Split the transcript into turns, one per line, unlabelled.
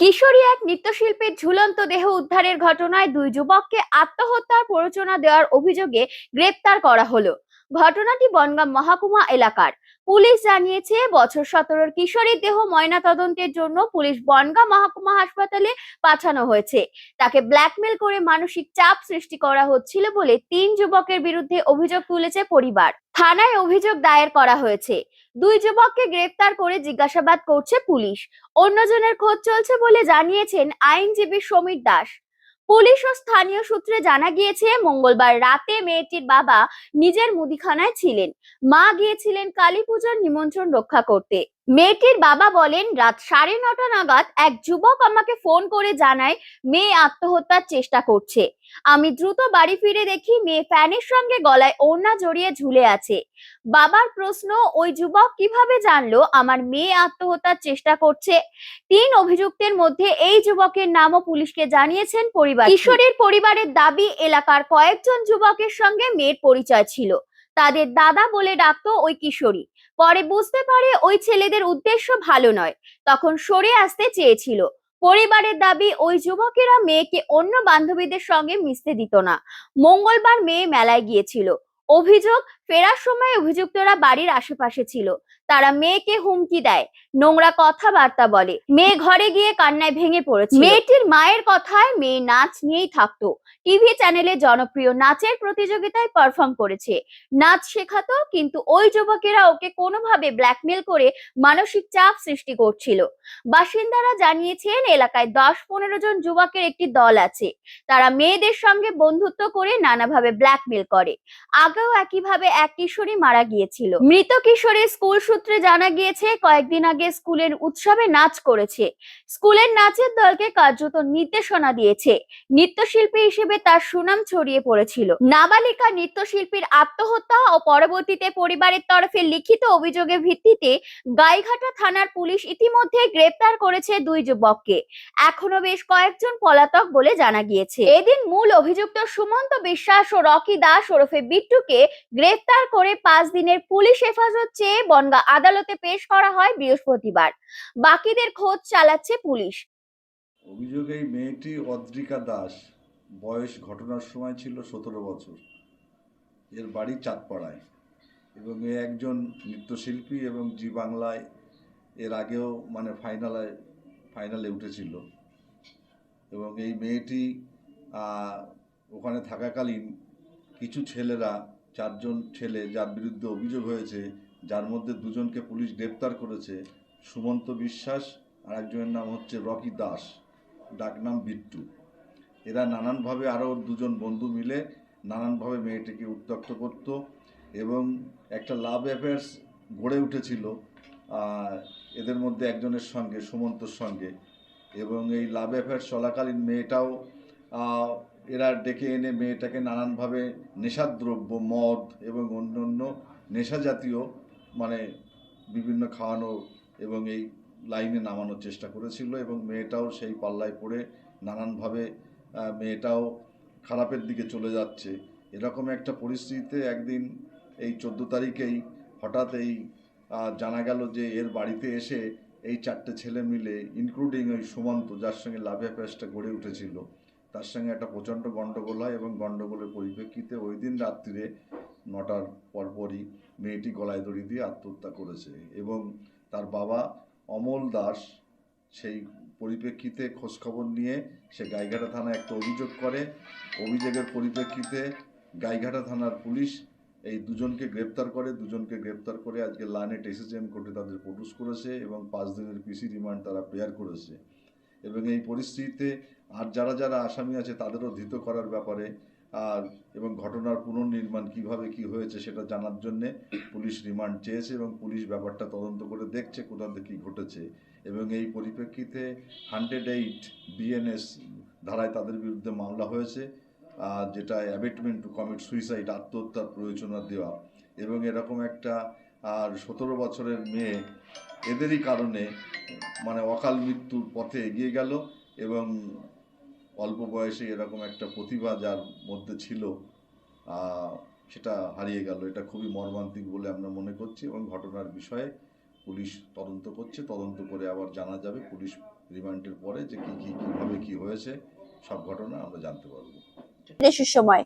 কিশোরী এক নৃত্যশিল্পীর ঝুলন্ত দেহ উদ্ধারের ঘটনায় দুই যুবককে আত্মহত্যার প্ররোচনা দেওয়ার অভিযোগে গ্রেপ্তার করা হলো। ঘটনাটি বনগাঁ মহকুমা এলাকার। পুলিশ জানিয়েছে, বছর সতেরোর কিশোরীর দেহ ময়নাতদন্তের জন্য পুলিশ বনগাঁ মহকুমা হাসপাতালে পাঠানো হয়েছে। তাকে ব্ল্যাকমেল করে মানসিক চাপ সৃষ্টি করা হচ্ছিল বলে তিন যুবকের বিরুদ্ধে অভিযোগ তুলেছে পরিবার। থানায় অভিযোগ দায়ের করা হয়েছে। দুই যুবককে গ্রেপ্তার করে জিজ্ঞাসাবাদ করছে পুলিশ। অন্যজনের খোঁজ চলছে বলে জানিয়েছেন আইনজীবী সমীর দাস। পুলিশ ও স্থানীয় সূত্রে জানা গিয়েছে, মঙ্গলবার রাতে মেয়েটির বাবা নিজের মুদিখানায় ছিলেন। মা গিয়েছিলেন কালী পূজার নিমন্ত্রণ রক্ষা করতে। মেয়েটির বাবা বলেন, রাত সাড়ে নটা নাগাদ এক যুবক আমাকে ফোন করে জানায়, মেয়ে আত্মহত্যার চেষ্টা করছে। আমি দ্রুত বাড়ি ফিরে দেখি মেয়ে ফ্যানের সঙ্গে গলায় ওড়না জড়িয়ে ঝুলে আছে। বাবার প্রশ্ন, ওই যুবক কীভাবে জানলো আমার মেয়ে আত্মহত্যার চেষ্টা করছে? তিন অভিযুক্তের মধ্যে এই যুবকের নামও পুলিশকে জানিয়েছেন পরিবার। কিশোরীর পরিবারের দাবি, এলাকার কয়েকজন যুবকের সঙ্গে মেয়ের পরিচয় ছিল। তাদের দাদা বলে ডাকতো ওই কিশোরী। পরে বুঝতে পারে ওই ছেলেদের উদ্দেশ্য ভালো নয়। তখন সরে আসতে চেয়েছিল। পরিবারের দাবি, ওই যুবকেরা মেয়েকে অন্য বান্ধবীদের সঙ্গে মিশতে দিত না। মঙ্গলবার মেয়ে মেলায় গিয়েছিল। অভিযোগ, ফেরার সময় অভিযুক্তরা বাড়ির আশেপাশে ছিল। তারা মেয়েকে হুমকি দেয়, নোংরা কথাবার্তা বলে। মেয়ে ঘরে গিয়ে কান্নায় ভেঙে পড়েছে মেয়েটির মায়ের কথায় মেয়ে নাচ নিয়েই থাকতো। টিভি চ্যানেলে জনপ্রিয় নাচের প্রতিযোগিতায় পারফর্ম করেছে। নাচ শেখাতো, কিন্তু ওই যুবকেরা ওকে কোনোভাবে ব্ল্যাকমেল করে মানসিক চাপ সৃষ্টি করছিল। বাসিন্দারা জানিয়েছেন, এলাকায় দশ পনেরো জন যুবকের একটি দল আছে। তারা মেয়েদের সঙ্গে বন্ধুত্ব করে নানাভাবে ব্ল্যাকমেল করে। আগেও একইভাবে এক কিশোরী মারা গিয়েছিল। মৃত কিশোরীর স্কুল সূত্রে জানা গিয়েছে, কয়েকদিন আগে স্কুলের উৎসবে নাচ করেছে। স্কুলের নাচের দলকে কার্যত নির্দেশনা দিয়েছে। নৃত্যশিল্পী হিসেবে তার সুনাম ছড়িয়ে পড়েছিল। নাবালিকা নৃত্যশিল্পীর আত্মহত্যা ও পরবর্তীতে পরিবারের তরফে লিখিত অভিযোগের ভিত্তিতে গাইঘাটা থানার পুলিশ ইতিমধ্যে গ্রেপ্তার করেছে দুই যুবককে। এখনও বেশ কয়েকজন পলাতক বলে জানা গিয়েছে। এদিন মূল অভিযুক্ত সুমন্ত বিশ্বাস ও রকি দাস ওরফে বিট্টুকে গ্রেফতার করে পাঁচ দিনের পুলিশ হেফাজত চেয়ে বনগাঁ আদালতে পেশ করা হয় বৃহস্পতিবার। বাকিদের খোঁজ চালাচ্ছে পুলিশ।
অভিযোগ এই মেয়েটি অদ্রিকা দাস। বয়স ঘটনার সময় ছিল সতেরো বছর। এর বাড়ি চাঁদপাড়ায় এবং এ একজন নৃত্যশিল্পী এবং জি বাংলায় এর আগেও মানে ফাইনালে ফাইনালে উঠেছিল। এবং এই মেয়েটি ওখানে থাকাকালীন কিছু ছেলেরা, চারজন ছেলে যার বিরুদ্ধে অভিযোগ হয়েছে যার মধ্যে দুজনকে পুলিশ গ্রেপ্তার করেছে, সুমন্ত বিশ্বাস আর একজনের নাম হচ্ছে রকি দাস ডাকনাম বিট্টু। এরা নানানভাবে আরও দুজন বন্ধু মিলে নানানভাবে মেয়েটিকে উত্তক্ত করত এবং একটা লাভ অ্যাফেয়ার্স গড়ে উঠেছিল এদের মধ্যে একজনের সঙ্গে, সুমন্তর সঙ্গে। এবং এই লাভ অ্যাফেয়ার্স চলাকালীন মেয়েটাও এরা ডেকে এনে মেয়েটাকে নানানভাবে নেশাদ্রব্য, মদ এবং অন্য অন্য নেশা জাতীয় মানে বিভিন্ন খাওয়ানো এবং এই লাইনে নামানোর চেষ্টা করেছিল এবং মেয়েটাও সেই পাল্লায় পড়ে নানানভাবে মেয়েটাও খারাপের দিকে চলে যাচ্ছে। এরকম একটা পরিস্থিতিতে একদিন এই চোদ্দ তারিখেই হঠাৎ এই জানা গেল যে এর বাড়িতে এসে এই চারটে ছেলে মিলে ইনক্লুডিং ওই সুমন্ত, যার সঙ্গে লাভ অ্যাফেয়ার্সটা গড়ে উঠেছিল, তার সঙ্গে একটা প্রচণ্ড গণ্ডগোল হয় এবং গণ্ডগোলের পরিপ্রেক্ষিতে ওই দিন রাত্রিরে নটার পরপরই মেয়েটি গলায় দড়ি দিয়ে আত্মহত্যা করেছে এবং তার বাবা অমল দাস সেই পরিপ্রেক্ষিতে খোঁজখবর নিয়ে সে গাইঘাটা থানায় একটা অভিযোগ করে। অভিযোগের পরিপ্রেক্ষিতে গাইঘাটা থানার পুলিশ এই দুজনকে গ্রেপ্তার করে। দুজনকে গ্রেপ্তার করে আজকে লানেট এসএসএম কোর্টে তাদের প্রডিউস করেছে এবং পাঁচ দিনের পিসি রিমান্ড তারা প্রেয়ার করেছে। এবং এই পরিস্থিতিতে আর যারা যারা আসামি আছে তাদেরও ধৃত করার ব্যাপারে আর এবং ঘটনার পুনর্নির্মাণ কীভাবে কি হয়েছে সেটা জানার জন্যে পুলিশ রিমান্ড চেয়েছে এবং পুলিশ ব্যাপারটা তদন্ত করে দেখছে কোথাতে কী ঘটেছে। এবং এই পরিপ্রেক্ষিতে হান্ড্রেড এইট বিএনএস ধারায় তাদের বিরুদ্ধে মামলা হয়েছে, আর যেটা অ্যাবেটমেন্ট টু কমিট সুইসাইড, আত্মহত্যার প্রয়োজনা দেওয়া। এবং এরকম একটা, আর সতেরো বছরের মেয়ে এদেরই কারণে মানে অকাল মৃত্যুর পথে এগিয়ে গেল এবং অল্প বয়সে এরকম একটা প্রতিভা যার মধ্যে ছিল সেটা হারিয়ে গেল। এটা খুবই মর্মান্তিক বলে আমরা মনে করছি এবং ঘটনার বিষয়ে পুলিশ তদন্ত করছে। তদন্ত করে আবার জানা যাবে পুলিশ রিমান্ডের পরে যে কী কী, কীভাবে কী হয়েছে, সব ঘটনা আমরা জানতে পারব।
সময়